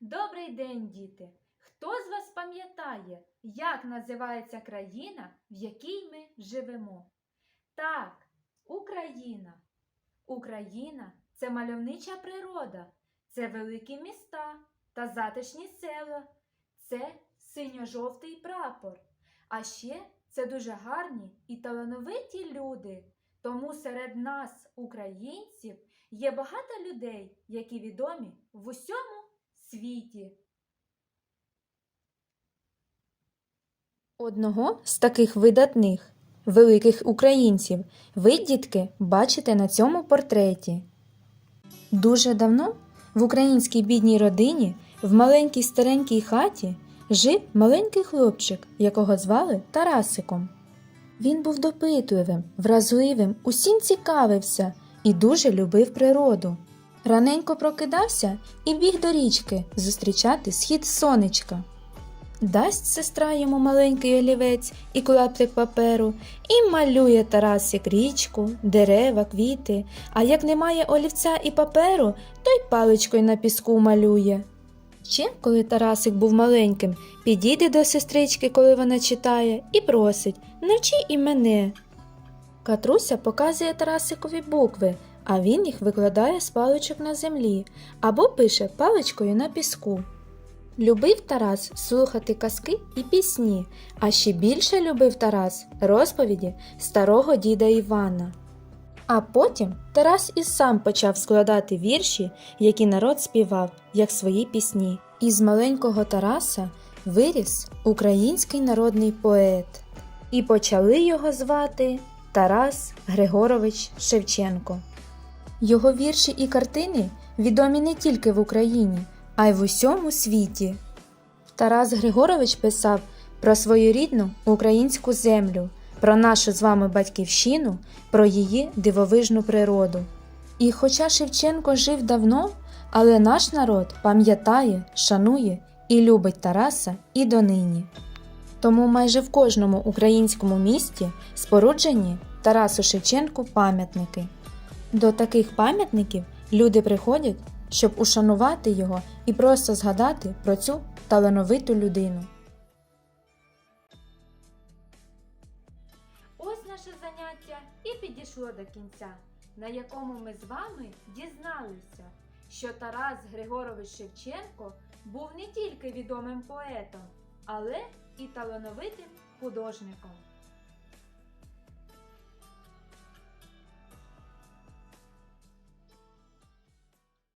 Добрий день, діти! Хто з вас пам'ятає, як називається країна, в якій ми живемо? Так, Україна. Україна це мальовнича природа, це великі міста та затишні села, це синьо-жовтий прапор. А ще це дуже гарні і талановиті люди. Тому серед нас, українців, є багато людей, які відомі в усьому світі. Одного з таких видатних, великих українців ви, дітки, бачите на цьому портреті. Дуже давно в українській бідній родині в маленькій старенькій хаті жив маленький хлопчик, якого звали Тарасиком. Він був допитливим, вразливим, усім цікавився і дуже любив природу. Раненько прокидався і біг до річки зустрічати схід сонечка. Дасть сестра йому маленький олівець і клаптик паперу, і малює Тарасик річку, дерева, квіти, а як немає олівця і паперу, то й паличкою на піску малює. Ще, коли Тарасик був маленьким, підійде до сестрички, коли вона читає, і просить навчи і мене. Катруся показує Тарасикові букви, а він їх викладає з паличок на землі або пише паличкою на піску. Любив Тарас слухати казки і пісні, а ще більше любив Тарас розповіді старого діда Івана. А потім Тарас і сам почав складати вірші, які народ співав, як свої пісні. Із маленького Тараса виріс український народний поет, і почали його звати Тарас Григорович Шевченко. Його вірші і картини відомі не тільки в Україні, а й в усьому світі. Тарас Григорович писав про свою рідну українську землю, про нашу з вами батьківщину, про її дивовижну природу. І хоча Шевченко жив давно, але наш народ пам'ятає, шанує і любить Тараса і донині. Тому майже в кожному українському місті споруджені Тарасу Шевченку пам'ятники. До таких пам'ятників люди приходять, щоб ушанувати його і просто згадати про цю талановиту людину. Ось наше заняття і підійшло до кінця, на якому ми з вами дізналися, що Тарас Григорович Шевченко був не тільки відомим поетом, але і талановитим художником.